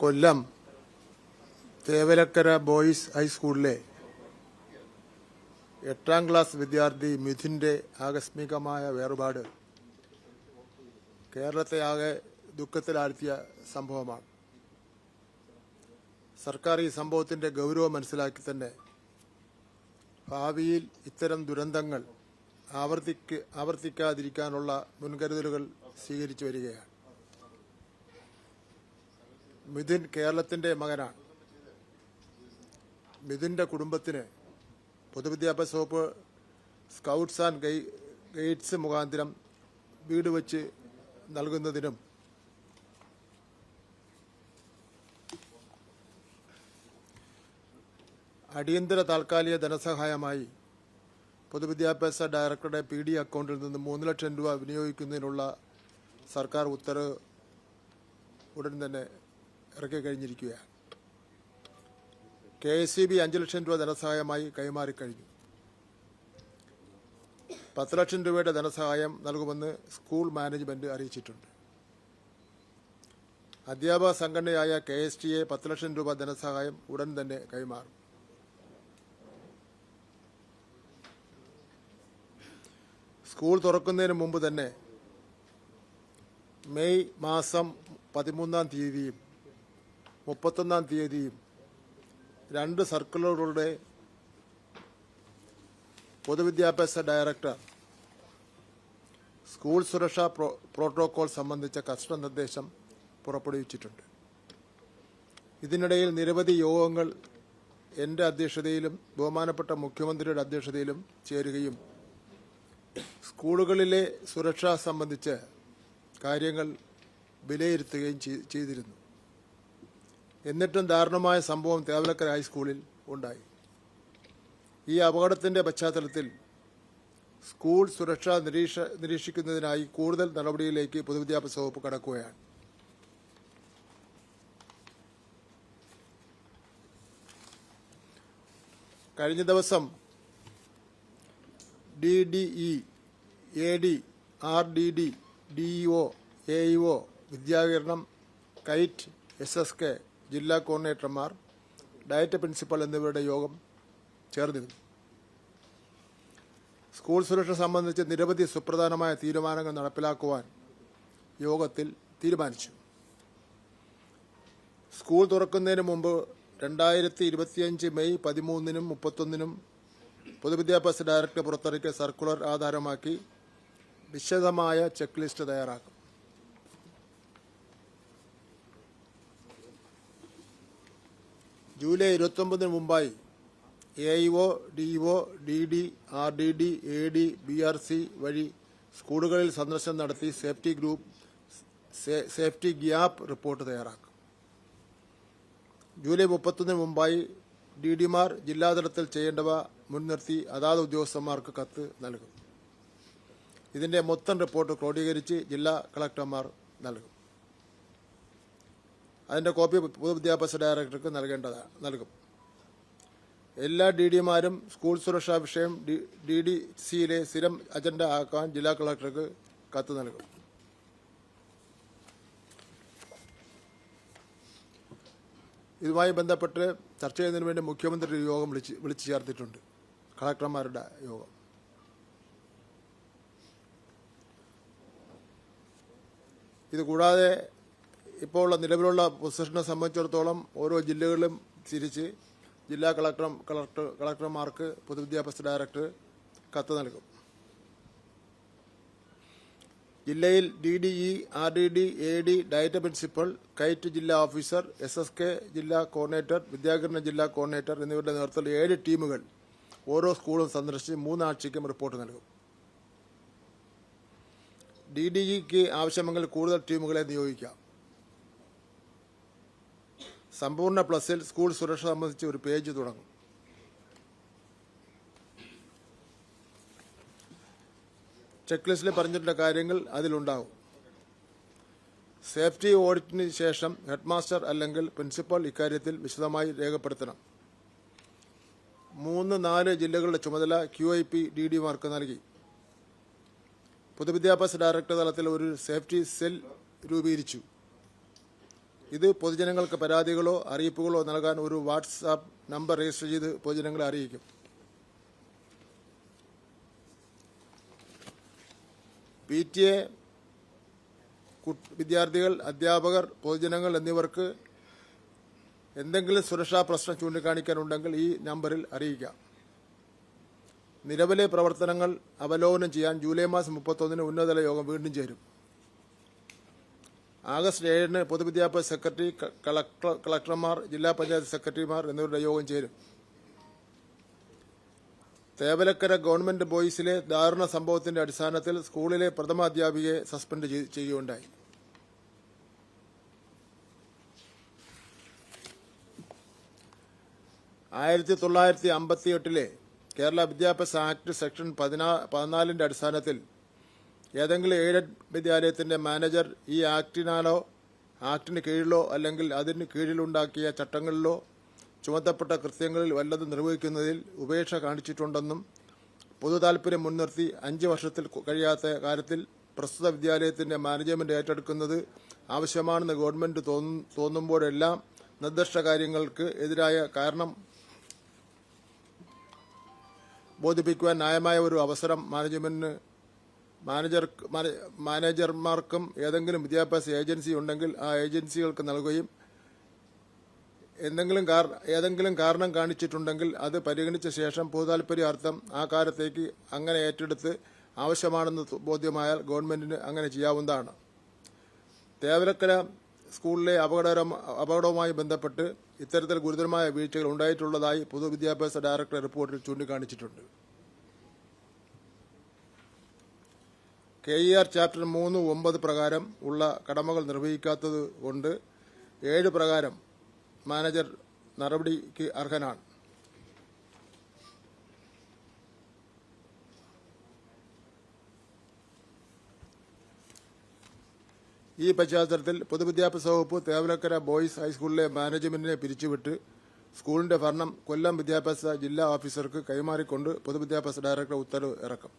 കൊല്ലം Thevalakkara boys ഹൈസ്കൂളിലെ എട്ടാം class വിദ്യാർത്ഥി മിഥുന്റെ ആകസ്മികമായ വേർപാട് കേരളത്തെ ആകെ ദുഃഖത്തിലാഴ്ത്തിയ സംഭവമാണ്. സർക്കാർ ഈ സംഭവത്തിന്റെ ഗൗരവം മനസ്സിലാക്കി തന്നെ ഭാവിയിൽ ഇത്തരം ദുരന്തങ്ങൾ ആവർത്തിക്ക് ആവർത്തിക്കാതിരിക്കാനുള്ള മുൻകരുതലുകൾ സ്വീകരിച്ചു വരികയാണ്. മിഥുൻ കേരളത്തിന്റെ മകനാണ്. മിഥുന്റെ കുടുംബത്തിന് പൊതുവിദ്യാഭ്യാസ വകുപ്പ് സ്കൗട്ട്സ് ആൻഡ് ഗൈ ഗൈഡ്സ് മുഖാന്തരം വീട് വച്ച് നൽകുന്നതിനും അടിയന്തര താൽക്കാലിക ധനസഹായമായി പൊതുവിദ്യാഭ്യാസ ഡയറക്ടറുടെ പി ഡി അക്കൗണ്ടിൽ നിന്ന് മൂന്ന് ലക്ഷം രൂപ വിനിയോഗിക്കുന്നതിനുള്ള സർക്കാർ ഉത്തരവ് ഉടൻ തന്നെ ഇറക്കി കഴിഞ്ഞിരിക്കുകയാണ് കെ എസ് സി ബി അഞ്ച് ലക്ഷം രൂപ ധനസഹായമായി കൈമാറിക്കഴിഞ്ഞു പത്ത് ലക്ഷം രൂപയുടെ ധനസഹായം നൽകുമെന്ന് സ്കൂൾ മാനേജ്മെന്റ് അറിയിച്ചിട്ടുണ്ട്. അധ്യാപക സംഘടനയായ കെ എസ് ടി എ പത്ത് ലക്ഷം രൂപ ധനസഹായം ഉടൻ തന്നെ കൈമാറും. സ്കൂൾ തുറക്കുന്നതിന് മുമ്പ് തന്നെ മെയ് മാസം പതിമൂന്നാം തീയതിയും മുപ്പത്തൊന്നാം തീയതിയും രണ്ട് സർക്കിളുകളുടെ പൊതുവിദ്യാഭ്യാസ ഡയറക്ടർ സ്കൂൾ സുരക്ഷാ പ്രോ പ്രോട്ടോകോൾ സംബന്ധിച്ച കർശന നിർദ്ദേശം പുറപ്പെടുവിച്ചിട്ടുണ്ട്. ഇതിനിടയിൽ നിരവധി യോഗങ്ങൾ എന്റെ അധ്യക്ഷതയിലും ബഹുമാനപ്പെട്ട മുഖ്യമന്ത്രിയുടെ അധ്യക്ഷതയിലും ചേരുകയും സ്കൂളുകളിലെ സുരക്ഷ സംബന്ധിച്ച് കാര്യങ്ങൾ വിലയിരുത്തുകയും ചെയ്- ചെയ്തിരുന്നു. എന്നിട്ടും ദാരുണമായ സംഭവം തേവലക്കര ഹൈസ്കൂളിൽ ഉണ്ടായി. ഈ അപകടത്തിന്റെ പശ്ചാത്തലത്തിൽ സ്കൂൾ സുരക്ഷ നിരീക്ഷ നിരീക്ഷിക്കുന്നതിനായി കൂടുതൽ നടപടിയിലേക്ക് പൊതുവിദ്യാഭ്യാസ വകുപ്പ് കടക്കുകയാണ്. കഴിഞ്ഞ ദിവസം D D E A D R D D D O A വിദ്യാകരണം KITE S S K ജില്ലാ കോർഡിനേറ്റർമാർ ഡയറ്റ് പ്രിൻസിപ്പൽ എന്നിവരുടെ യോഗം ചേർന്നിരുന്നു. സ്കൂൾ സുരക്ഷ സംബന്ധിച്ച് നിരവധി സുപ്രധാനമായ തീരുമാനങ്ങൾ നടപ്പിലാക്കുവാൻ യോഗത്തിൽ തീരുമാനിച്ചു. സ്കൂൾ തുറക്കുന്നതിന് മുമ്പ് രണ്ടായിരത്തി ഇരുപത്തിയഞ്ച് മെയ് പതിമൂന്നിനും മുപ്പത്തൊന്നിനും പൊതുവിദ്യാഭ്യാസ ഡയറക്ടർ പുറത്തിറക്കിയ സർക്കുലർ ആധാരമാക്കി വിശദമായ ചെക്ക് ലിസ്റ്റ് തയ്യാറാക്കും. ജൂലൈ ഇരുപത്തൊമ്പതിന് മുമ്പായി A O D O D D R D D A D B R C വഴി സ്കൂളുകളിൽ സന്ദർശനം നടത്തി safety group safety gap report തയ്യാറാക്കും. ജൂലൈ മുപ്പത്തൊന്നിന് മുമ്പായി ഡി ഡിമാർ ജില്ലാതലത്തിൽ ചെയ്യേണ്ടവ മുൻനിർത്തി അതാത് ഉദ്യോഗസ്ഥന്മാർക്ക് കത്ത് നൽകും. ഇതിന്റെ മൊത്തം റിപ്പോർട്ട് ക്രോഡീകരിച്ച് ജില്ലാ കളക്ടർമാർ നൽകും. അതിന്റെ കോപ്പി പൊതുവിദ്യാഭ്യാസ ഡയറക്ടർക്ക് നൽകേണ്ടതാണ് നൽകും. എല്ലാ ഡി ഡിമാരും സ്കൂൾ സുരക്ഷാ വിഷയം ഡി ഡി സിയിലെ സ്ഥിരം അജണ്ട ആക്കാൻ ജില്ലാ കളക്ടർക്ക് കത്ത് നൽകും. ഇതുമായി ബന്ധപ്പെട്ട് ചർച്ച ചെയ്യുന്നതിന് വേണ്ടി മുഖ്യമന്ത്രി യോഗം വിളിച്ച് വിളിച്ചു ചേർത്തിട്ടുണ്ട്. കളക്ടർമാരുടെ യോഗം. ഇത് കൂടാതെ ഇപ്പോൾ ഉള്ള നിലവിലുള്ള പൊസിഷനെ സംബന്ധിച്ചിടത്തോളം ഓരോ ജില്ലകളിലും തിരിച്ച് ജില്ലാ കളക്ടർ കളക്ടർ കളക്ടർമാർക്ക് പൊതുവിദ്യാഭ്യാസ ഡയറക്ടർ കത്ത് നൽകും. ജില്ലയിൽ D D E R D D A D DIET principal KITE ജില്ലാ ഓഫീസർ എസ് എസ് കെ ജില്ലാ കോർഡിനേറ്റർ വിദ്യാകരണ ജില്ലാ കോർഡിനേറ്റർ എന്നിവരുടെ നേതൃത്വത്തിൽ ഏഴ് ടീമുകൾ ഓരോ സ്കൂളും സന്ദർശിച്ച് മൂന്നാഴ്ചയ്ക്കും റിപ്പോർട്ട് നൽകും. ഡി ഡി ഇക്ക് ആവശ്യമെങ്കിൽ കൂടുതൽ ടീമുകളെ നിയോഗിക്കാം. സമ്പൂർണ പ്ലസിൽ സ്കൂൾ സുരക്ഷ സംബന്ധിച്ച് ഒരു പേജ് തുടങ്ങും. ചെക്ക് ലിസ്റ്റിൽ പറഞ്ഞിട്ടുള്ള കാര്യങ്ങൾ അതിലുണ്ടാവും. സേഫ്റ്റി ഓഡിറ്റിന് ശേഷം ഹെഡ്മാസ്റ്റർ അല്ലെങ്കിൽ പ്രിൻസിപ്പൽ ഇക്കാര്യത്തിൽ വിശദമായി രേഖപ്പെടുത്തണം. മൂന്ന് നാല് ജില്ലകളുടെ ചുമതല ക്യു ഐ പി ഡി ഡിമാർക്ക് നൽകി. പൊതുവിദ്യാഭ്യാസ ഡയറക്ടർ തലത്തിൽ ഒരു സേഫ്റ്റി സെൽ രൂപീകരിച്ചു. ഇത് പൊതുജനങ്ങൾക്ക് പരാതികളോ അറിയിപ്പുകളോ നൽകാൻ ഒരു വാട്സാപ്പ് നമ്പർ രജിസ്റ്റർ ചെയ്ത് പൊതുജനങ്ങളെ അറിയിക്കും. പി ടി എ വിദ്യാർത്ഥികൾ അധ്യാപകർ പൊതുജനങ്ങൾ എന്നിവർക്ക് എന്തെങ്കിലും സുരക്ഷാ പ്രശ്നം ചൂണ്ടിക്കാണിക്കാനുണ്ടെങ്കിൽ ഈ നമ്പറിൽ അറിയിക്കാം. നിലവിലെ പ്രവർത്തനങ്ങൾ അവലോകനം ചെയ്യാൻ ജൂലൈ മാസം മുപ്പത്തൊന്നിന് ഉന്നതതല യോഗം വീണ്ടും ചേരും. ആഗസ്റ്റ് ഏഴിന് പൊതുവിദ്യാഭ്യാസ സെക്രട്ടറി കളക്ടർ കളക്ടർമാർ ജില്ലാ പഞ്ചായത്ത് സെക്രട്ടറിമാർ എന്നിവരുടെ യോഗം ചേരും. തേവലക്കര ഗവൺമെന്റ് ബോയ്സിലെ ദാരുണ സംഭവത്തിന്റെ അടിസ്ഥാനത്തിൽ സ്കൂളിലെ പ്രഥമാധ്യാപികയെ സസ്പെൻഡ് ചെയ്- ചെയ്യുകയുണ്ടായി. ആയിരത്തി തൊള്ളായിരത്തി അമ്പത്തിയെട്ടിലെ കേരള വിദ്യാഭ്യാസ ആക്ട് സെക്ഷൻ പതിനാ പതിനാലിന്റെ അടിസ്ഥാനത്തിൽ ഏതെങ്കിലും എയ്ഡഡ് വിദ്യാലയത്തിന്റെ മാനേജർ ഈ ആക്ടിനാലോ ആക്ടിന് കീഴിലോ അല്ലെങ്കിൽ അതിന് കീഴിലുണ്ടാക്കിയ ചട്ടങ്ങളിലോ ചുമത്തപ്പെട്ട കൃത്യങ്ങളിൽ വല്ലതും നിർവഹിക്കുന്നതിൽ ഉപേക്ഷ കാണിച്ചിട്ടുണ്ടെന്നും പൊതു താല്പര്യം മുൻനിർത്തി അഞ്ച് വർഷത്തിൽ കഴിയാത്ത കാര്യത്തിൽ പ്രസ്തുത വിദ്യാലയത്തിന്റെ മാനേജ്മെന്റ് ഏറ്റെടുക്കുന്നത് ആവശ്യമാണെന്ന് ഗവൺമെന്റ് തോന്നു- തോന്നുമ്പോഴെല്ലാം നിർദ്ദിഷ്ട കാര്യങ്ങൾക്ക് എതിരായ കാരണം ബോധിപ്പിക്കുവാൻ ന്യായമായ ഒരു അവസരം മാനേജ്മെന്റിന് മാനേജർ മാനേജർമാർക്കും ഏതെങ്കിലും വിദ്യാഭ്യാസ ഏജൻസി ഉണ്ടെങ്കിൽ ആ ഏജൻസികൾക്ക് നൽകുകയും എന്തെങ്കിലും ഏതെങ്കിലും കാരണം കാണിച്ചിട്ടുണ്ടെങ്കിൽ അത് പരിഗണിച്ച ശേഷം പൊതുതാൽപര്യാർത്ഥം ആ കാര്യത്തേക്ക് അങ്ങനെ ഏറ്റെടുത്ത് ആവശ്യമാണെന്ന് ബോധ്യമായാൽ ഗവൺമെന്റിന് അങ്ങനെ ചെയ്യാവുന്നതാണ്. തേവലക്കര സ്കൂളിലെ അപകട അപകടവുമായി ബന്ധപ്പെട്ട് ഇത്തരത്തിൽ ഗുരുതരമായ വീഴ്ചകൾ ഉണ്ടായിട്ടുള്ളതായി പൊതുവിദ്യാഭ്യാസ ഡയറക്ടർ റിപ്പോർട്ടിൽ ചൂണ്ടിക്കാണിച്ചിട്ടുണ്ട്. കെ ഇ ആർ ചാപ്റ്റർ മൂന്ന് ഒമ്പത് പ്രകാരം ഉള്ള കടമകൾ നിർവഹിക്കാത്തത് കൊണ്ട് ഏഴ് പ്രകാരം മാനേജർ നടപടിക്ക് അർഹനാണ്. ഈ പശ്ചാത്തലത്തിൽ പൊതുവിദ്യാഭ്യാസ വകുപ്പ് തേവലക്കര ബോയ്സ് ഹൈസ്കൂളിലെ മാനേജ്മെന്റിനെ പിരിച്ചുവിട്ട് സ്കൂളിന്റെ ഭരണം കൊല്ലം വിദ്യാഭ്യാസ ജില്ലാ ഓഫീസർക്ക് കൈമാറിക്കൊണ്ട് പൊതുവിദ്യാഭ്യാസ ഡയറക്ടർ ഉത്തരവ് ഇറക്കും.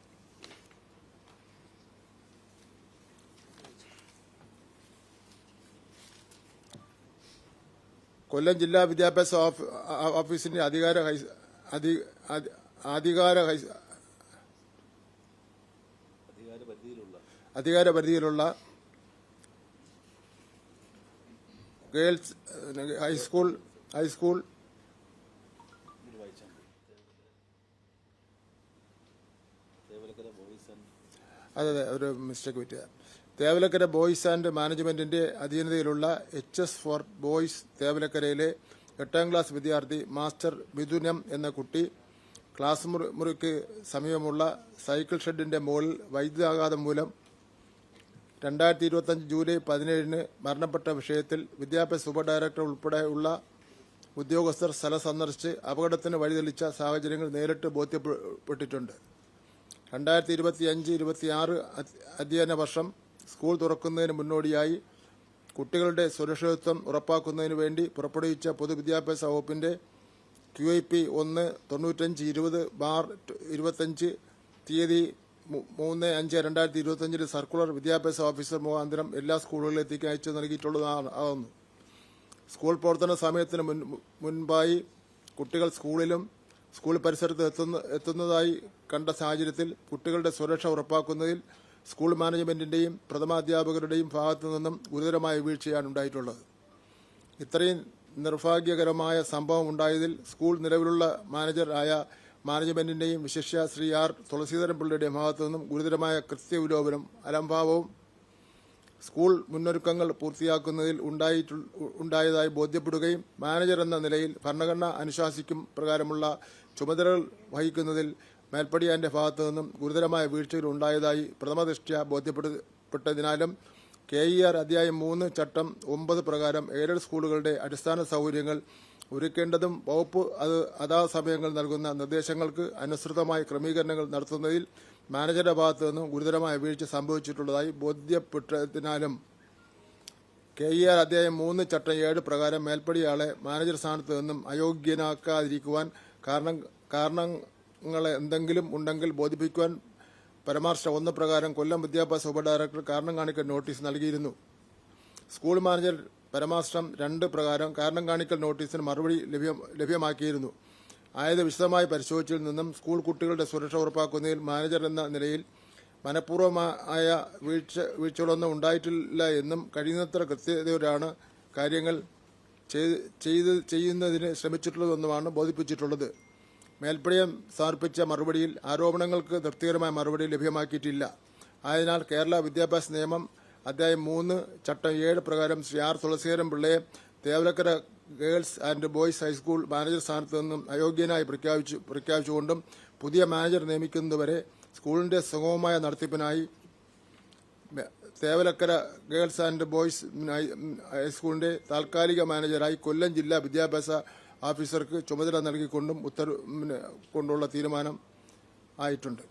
കൊല്ലം ജില്ലാ വിദ്യാഭ്യാസ ഓഫീസിന്റെ അധികാര അധികാര അധികാര പരിധിയിലുള്ള ഗേൾസ് ഹൈസ്കൂൾ ഹൈസ്കൂൾ അതെ അതെ ഒരു മിസ്റ്റേക്ക് പറ്റിയ തേവലക്കര ബോയ്സ് ആൻഡ് മാനേജ്മെന്റിന്റെ അധീനതയിലുള്ള എച്ച് എസ് ഫോർ ബോയ്സ് തേവലക്കരയിലെ എട്ടാം ക്ലാസ് വിദ്യാർത്ഥി മാസ്റ്റർ മിഥുനം എന്ന കുട്ടി ക്ലാസ് മുറിക്ക് സമീപമുള്ള സൈക്കിൾ ഷെഡിന്റെ മുകളിൽ വൈദ്യുതാഘാതം മൂലം രണ്ടായിരത്തി ഇരുപത്തഞ്ച് ജൂലൈ പതിനേഴിന് മരണപ്പെട്ട വിഷയത്തിൽ വിദ്യാഭ്യാസ ഉപ ഡയറക്ടർ ഉൾപ്പെടെയുള്ള ഉദ്യോഗസ്ഥർ സ്ഥലം സന്ദർശിച്ച് അപകടത്തിന് വഴിതെളിച്ച സാഹചര്യങ്ങൾ നേരിട്ട് ബോധ്യപ്പെട്ടിട്ടുണ്ട്. രണ്ടായിരത്തി ഇരുപത്തി അഞ്ച് ഇരുപത്തിയാറ് അധ്യയന വർഷം സ്കൂൾ തുറക്കുന്നതിന് മുന്നോടിയായി കുട്ടികളുടെ സുരക്ഷിതത്വം ഉറപ്പാക്കുന്നതിന് വേണ്ടി പുറപ്പെടുവിച്ച പൊതുവിദ്യാഭ്യാസ വകുപ്പിന്റെ ക്യു ഐ പി ഒന്ന് തൊണ്ണൂറ്റഞ്ച് ഇരുപത് ബാർ ഇരുപത്തഞ്ച് തീയതി മൂന്ന് അഞ്ച് രണ്ടായിരത്തി ഇരുപത്തഞ്ചിൽ സർക്കുലർ വിദ്യാഭ്യാസ ഓഫീസർ മുഖാന്തരം എല്ലാ സ്കൂളുകളിലേക്ക് അയച്ചു നൽകിയിട്ടുള്ളതാണ് അതൊന്ന്. സ്കൂൾ പ്രവർത്തന സമയത്തിന് മുൻ മുൻപായി കുട്ടികൾ സ്കൂളിലും സ്കൂൾ പരിസരത്ത് എത്തുന്ന എത്തുന്നതായി കണ്ട സാഹചര്യത്തിൽ കുട്ടികളുടെ സുരക്ഷ ഉറപ്പാക്കുന്നതിൽ സ്കൂൾ മാനേജ്മെന്റിന്റെയും പ്രഥമാധ്യാപകരുടെയും ഭാഗത്തു നിന്നും ഗുരുതരമായ വീഴ്ചയാണ് ഉണ്ടായിട്ടുള്ളത്. ഇത്രയും നിർഭാഗ്യകരമായ സംഭവം ഉണ്ടായതിൽ സ്കൂൾ നിലവിലുള്ള മാനേജർ ആയ മാനേജ്മെന്റിന്റെയും വിശിഷ്യ ശ്രീ ആർ തുളസീധരൻ പിള്ളയുടെയും ഭാഗത്തു നിന്നും ഗുരുതരമായ കൃത്യവിലോപനം അലംഭാവവും സ്കൂൾ മുന്നൊരുക്കങ്ങൾ പൂർത്തിയാക്കുന്നതിൽ ഉണ്ടായതായി ബോധ്യപ്പെടുകയും മാനേജർ എന്ന നിലയിൽ ഭരണഘടന അനുശാസിക്കും പ്രകാരമുള്ള ചുമതലകൾ വഹിക്കുന്നതിൽ മേൽപ്പടിയാന്റെ ഭാഗത്തു നിന്നും ഗുരുതരമായ വീഴ്ചകൾ ഉണ്ടായതായി പ്രഥമദൃഷ്ട്യ ബോധ്യപ്പെട്ടതിനാലും കെ ഇ ആർ അധ്യായം മൂന്ന് ചട്ടം ഒമ്പത് പ്രകാരം എയ്ഡഡ് സ്കൂളുകളുടെ അടിസ്ഥാന സൗകര്യങ്ങൾ ഒരുക്കേണ്ടതും വകുപ്പ് അത് അതാ സമയങ്ങൾ നൽകുന്ന നിർദ്ദേശങ്ങൾക്ക് അനുസൃതമായ ക്രമീകരണങ്ങൾ നടത്തുന്നതിൽ മാനേജറുടെ ഭാഗത്തു നിന്നും ഗുരുതരമായ വീഴ്ച സംഭവിച്ചിട്ടുള്ളതായി ബോധ്യപ്പെട്ടതിനാലും കെ ഇ ആർ അധ്യായം മൂന്ന് ചട്ടം ഏഴ് പ്രകാരം മേൽപ്പടിയാളെ മാനേജർ സ്ഥാനത്ത് നിന്നും അയോഗ്യനാക്കാതിരിക്കുവാൻ കാരണം കാരണം കാരണങ്ങൾ എന്തെങ്കിലും ഉണ്ടെങ്കിൽ ബോധിപ്പിക്കുവാൻ പരമാർശ ഒന്ന് പ്രകാരം കൊല്ലം വിദ്യാഭ്യാസ ഉപ ഡയറക്ടർ കാരണം കാണിക്കൽ നോട്ടീസ് നൽകിയിരുന്നു. സ്കൂൾ മാനേജർ പരമാർശം രണ്ട് പ്രകാരം കാരണം കാണിക്കൽ നോട്ടീസിന് മറുപടി ലഭ്യം ലഭ്യമാക്കിയിരുന്നു. ആയത് വിശദമായി പരിശോധിച്ചതിൽ നിന്നും സ്കൂൾ കുട്ടികളുടെ സുരക്ഷ ഉറപ്പാക്കുന്നതിൽ മാനേജർ എന്ന നിലയിൽ മനഃപൂർവമായ വീഴ്ച വീഴ്ചകളൊന്നും ഉണ്ടായിട്ടില്ല എന്നും കഴിയുന്നത്ര കൃത്യതയോടെയാണ് കാര്യങ്ങൾ ചെയ്ത് ചെയ്യുന്നതിന് ശ്രമിച്ചിട്ടുള്ളതെന്നുമാണ് ബോധിപ്പിച്ചിട്ടുള്ളത്. മേൽപ്പടിയം സമർപ്പിച്ച മറുപടിയിൽ ആരോപണങ്ങൾക്ക് തൃപ്തികരമായ മറുപടി ലഭ്യമാക്കിയിട്ടില്ല. ആയതിനാൽ കേരള വിദ്യാഭ്യാസ നിയമം അധ്യായം മൂന്ന് ചട്ടം ഏഴ് പ്രകാരം Shri R Thulaseedharan പിള്ളയെ Thevalakkara girls and boys high school manager സ്ഥാനത്ത് നിന്നും അയോഗ്യനായി പ്രഖ്യാപിച്ചു പ്രഖ്യാപിച്ചുകൊണ്ടും പുതിയ മാനേജർ നിയമിക്കുന്നതുവരെ സ്കൂളിന്റെ സുഗമമായ നടത്തിപ്പിനായി തേവലക്കര ഗേൾസ് ആൻഡ് ബോയ്സ് ഹൈസ്കൂളിന്റെ താൽക്കാലിക മാനേജറായി കൊല്ലം ജില്ലാ വിദ്യാഭ്യാസ ഓഫീസർക്ക് ചുമതല നൽകിക്കൊണ്ടും ഉത്തരവ് കൊണ്ടുള്ള തീരുമാനം ആയിട്ടുണ്ട്.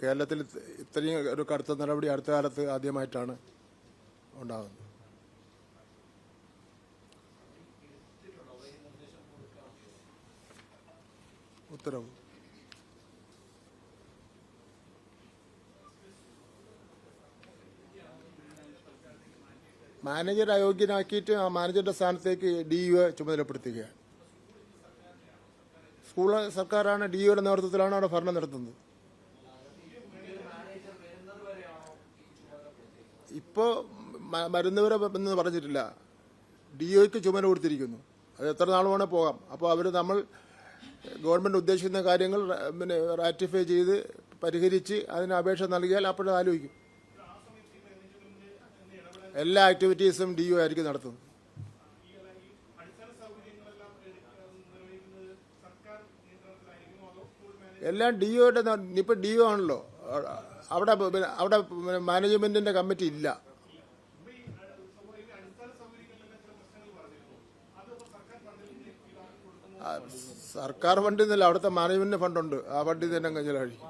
കേരളത്തിൽ ഇത്രയും ഒരു കടുത്ത നടപടി അടുത്ത കാലത്ത് ആദ്യമായിട്ടാണ് ഉണ്ടാകുന്നത് ഉത്തരവ് മാനേജർ അയോഗ്യനാക്കിയിട്ട് ആ മാനേജറുടെ സ്ഥാനത്തേക്ക് ഡി യു ചുമതലപ്പെടുത്തുകയാണ് സ്കൂൾ സർക്കാരാണ് ഡി യുടെ നേതൃത്വത്തിലാണ് അവിടെ ഭരണം നടത്തുന്നത്. ഇപ്പോൾ മരുന്നുവരെ എന്ന് പറഞ്ഞിട്ടില്ല. ഡി ഒക്ക് ചുമതല കൊടുത്തിരിക്കുന്നു. അത് എത്ര നാൾ വേണേൽ പോകാം. അപ്പോൾ അവർ നമ്മൾ ഗവൺമെന്റ് ഉദ്ദേശിക്കുന്ന കാര്യങ്ങൾ പിന്നെ റാറ്റിഫൈ ചെയ്ത് പരിഹരിച്ച് അതിന് അപേക്ഷ നൽകിയാൽ അപ്പോഴത് ആലോചിക്കും. എല്ലാ ആക്ടിവിറ്റീസും ഡി ഒ ആയിരിക്കും നടത്തുന്നത്. എല്ലാം ഡി ഒയുടെ ഇപ്പം ഡി ഒ ആണല്ലോ. അവിടെ അവിടെ മാനേജ്മെന്റിന്റെ കമ്മിറ്റി ഇല്ല. സർക്കാർ ഫണ്ടിൽ നിന്നല്ല അവിടുത്തെ മാനേജ്മെന്റ് ഫണ്ടുണ്ട്. ആ ഫണ്ടിൽ തന്നെ കഴിഞ്ഞാൽ കഴിയും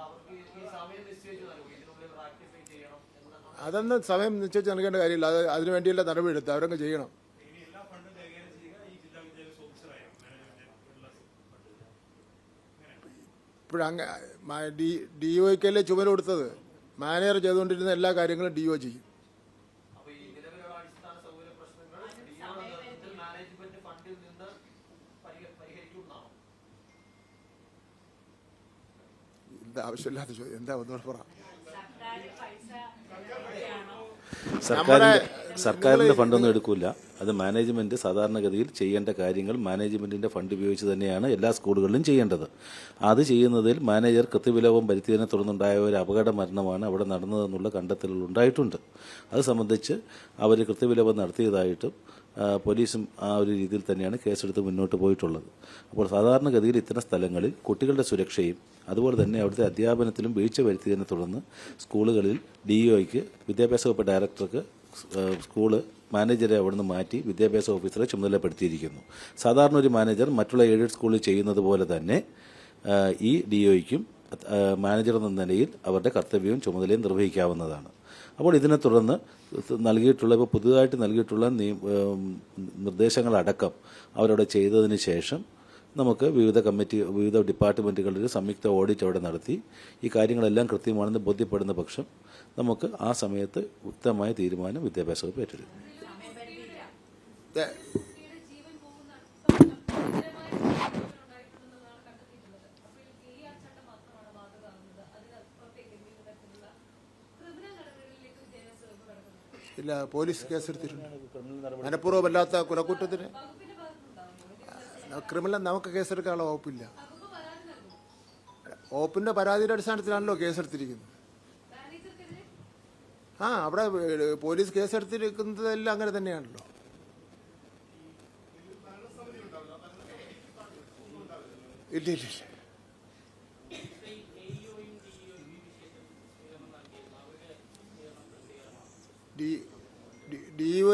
അതൊന്നും സമയം നിശ്ചയിച്ച് നൽകേണ്ട കാര്യമില്ല. അത് അതിനു വേണ്ടിയുള്ള നടപടി എടുത്ത് അവരൊക്കെ ചെയ്യണം ഇപ്പോഴങ്ങ ഡി ഡി ഒക്കല്ലേ ചുമല കൊടുത്തത്? മാനേജർ ചെയ്തുകൊണ്ടിരുന്ന എല്ലാ കാര്യങ്ങളും ഡി ഒ ചെയ്യും അപ്പൊ ഈ നിലവിലുള്ള അടിസ്ഥാന സൗകര്യ പ്രശ്നങ്ങൾ ഡിഒ നേതൃത്വത്തിൽ മാനേജ്മെന്റ് ഫണ്ടിൽ നിന്ന് പരിഹ- പരിഹരിക്കുന്നതാണോ എന്താ ആവശ്യമില്ലാത്ത ചോദ്യം? എന്താ ഒന്നുകൂടെ പറ. സർക്കാരിന്റെ സർക്കാരിന്റെ ഫണ്ടൊന്നും എടുക്കൂല. അത് മാനേജ്മെന്റ് സാധാരണഗതിയിൽ ചെയ്യേണ്ട കാര്യങ്ങൾ മാനേജ്മെന്റിന്റെ ഫണ്ട് ഉപയോഗിച്ച് തന്നെയാണ് എല്ലാ സ്കൂളുകളിലും ചെയ്യേണ്ടത്. അത് ചെയ്യുന്നതിൽ മാനേജർ കൃത്യവിലോപം വരുത്തിയതിനെ തുടർന്നുണ്ടായ ഒരു അപകട മരണമാണ് അവിടെ നടന്നതെന്നുള്ള കണ്ടെത്തലുകൾ ഉണ്ടായിട്ടുണ്ട്. അത് സംബന്ധിച്ച് അവർ കൃത്യവിലോപം നടത്തിയതായിട്ടും പോലീസും ആ ഒരു രീതിയിൽ തന്നെയാണ് കേസെടുത്ത് മുന്നോട്ട് പോയിട്ടുള്ളത്. അപ്പോൾ സാധാരണഗതിയിൽ ഇത്തരം സ്ഥലങ്ങളിൽ കുട്ടികളുടെ സുരക്ഷയും അതുപോലെ തന്നെ അവിടുത്തെ അധ്യാപനത്തിലും വീഴ്ച വരുത്തിയതിനെ തുടർന്ന് സ്കൂളുകളിൽ ഡി ഒയ്ക്ക് വിദ്യാഭ്യാസ വകുപ്പ് ഡയറക്ടർക്ക് സ്കൂൾ മാനേജരെ അവിടുന്ന് മാറ്റി വിദ്യാഭ്യാസ ഓഫീസറെ ചുമതലപ്പെടുത്തിയിരിക്കുന്നു. സാധാരണ ഒരു മാനേജർ മറ്റുള്ള എയ്ഡഡ് സ്കൂളിൽ ചെയ്യുന്നത് പോലെ തന്നെ ഈ ഡി ഒയ്ക്കും മാനേജർ എന്ന നിലയിൽ അവരുടെ കർത്തവ്യവും ചുമതലയും നിർവഹിക്കാവുന്നതാണ്. അപ്പോൾ ഇതിനെ തുടർന്ന് നൽകിയിട്ടുള്ള ഇപ്പോൾ പുതുതായിട്ട് നൽകിയിട്ടുള്ള നിർദ്ദേശങ്ങളടക്കം അവരവിടെ ചെയ്തതിന് ശേഷം നമുക്ക് വിവിധ കമ്മിറ്റി വിവിധ ഡിപ്പാർട്ട്മെന്റുകളിൽ സംയുക്ത ഓഡിറ്റ് അവിടെ നടത്തി. ഈ കാര്യങ്ങളെല്ലാം കൃത്യമാണെന്ന് ബോധ്യപ്പെടുന്ന പക്ഷം നമുക്ക് ആ സമയത്ത് ഉത്തമമായ തീരുമാനം വിദ്യാഭ്യാസ വകുപ്പ് ഏറ്റെടുക്കും കുട്ടിയുടെ ജീവൻ പോകുന്ന ഗുരുതരമായ ഉണ്ടായിട്ടുണ്ടെന്നാണ് കണ്ടെത്തിയിട്ടുള്ളത് അപ്പോൾ ഈ ആ ചട്ടം മാത്രമാണ് ബാധകമാകുന്നത് അതിനപ്പുറത്തേക്ക് എന്തെങ്കിലും തരത്തിലുള്ള ക്രിമിനൽ നടപടികളിലേക്ക് വിദ്യാഭ്യാസ വകുപ്പ് കടക്കുന്നത് ഇല്ല പോലീസ് കേസെടുത്തിട്ടുണ്ട്. മനഃപൂർവമല്ലാത്ത ഭാഗത്തുനിന്നുണ്ടാവുമോ ക്രിമിനൽ നമുക്ക് കേസെടുക്കാനുള്ള വകുപ്പില്ല. വകുപ്പിന്റെ പരാതിയുടെ അടിസ്ഥാനത്തിലാണല്ലോ കേസെടുത്തിരിക്കുന്നത്. ആ അവിടെ പോലീസ് കേസെടുത്തിരിക്കുന്നതെല്ലാം അങ്ങനെ തന്നെയാണല്ലോ. ഇല്ല ഇല്ല ഇല്ല.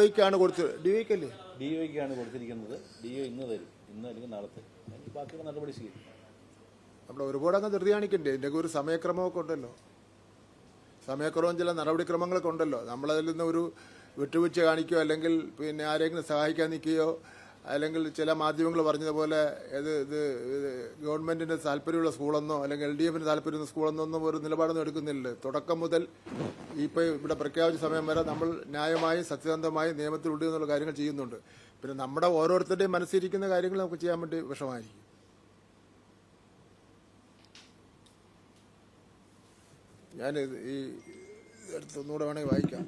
ഡി വൈക്കാണ് കൊടുത്തത് ഡി വൈക്കല്ലേ ഡി ഒയ്ക്കാണ് കൊടുത്തിരിക്കുന്നത്. ഡി ഒ ഇന്ന് തരും. ഇന്ന് അല്ലെങ്കിൽ നടത്തും ബാക്കിയുള്ള നടപടി സ്വീകരിക്കും. അവിടെ ഒരുപാട് അങ്ങ് ധൃതി കാണിക്കണ്ടേ? ഇതിന്റെയൊക്കെ ഒരു സമയക്രമമൊക്കെ ഉണ്ടല്ലോ. സമയക്രമം ചില നടപടിക്രമങ്ങളൊക്കെ ഉണ്ടല്ലോ. നമ്മളതിൽ നിന്ന് ഒരു വിട്ടുവീഴ്ച കാണിക്കുകയോ അല്ലെങ്കിൽ പിന്നെ ആരെങ്കിലും സഹായിക്കാൻ നിൽക്കുകയോ അല്ലെങ്കിൽ ചില മാധ്യമങ്ങൾ പറഞ്ഞതുപോലെ ഇത് ഇത് ഗവൺമെന്റിന് താല്പര്യമുള്ള സ്കൂളെന്നോ അല്ലെങ്കിൽ എൽ ഡി എഫിന് താല്പര്യമുള്ള സ്കൂളെന്നോ ഒന്നും ഒരു നിലപാടൊന്നും എടുക്കുന്നില്ല. തുടക്കം മുതൽ ഇപ്പോൾ ഇവിടെ പ്രഖ്യാപിച്ച സമയം വരെ നമ്മൾ ന്യായമായും സത്യസന്ധമായും നിയമത്തിലുണ്ട് എന്നുള്ള കാര്യങ്ങൾ ചെയ്യുന്നുണ്ട്. പിന്നെ നമ്മുടെ ഓരോരുത്തരുടെയും മനസ്സിരിക്കുന്ന കാര്യങ്ങൾ നമുക്ക് ചെയ്യാൻ വേണ്ടി വിഷമായിരിക്കും ഞാൻ ഈ എടുത്തൊന്നുകൂടെ വേണമെങ്കിൽ വായിക്കാം.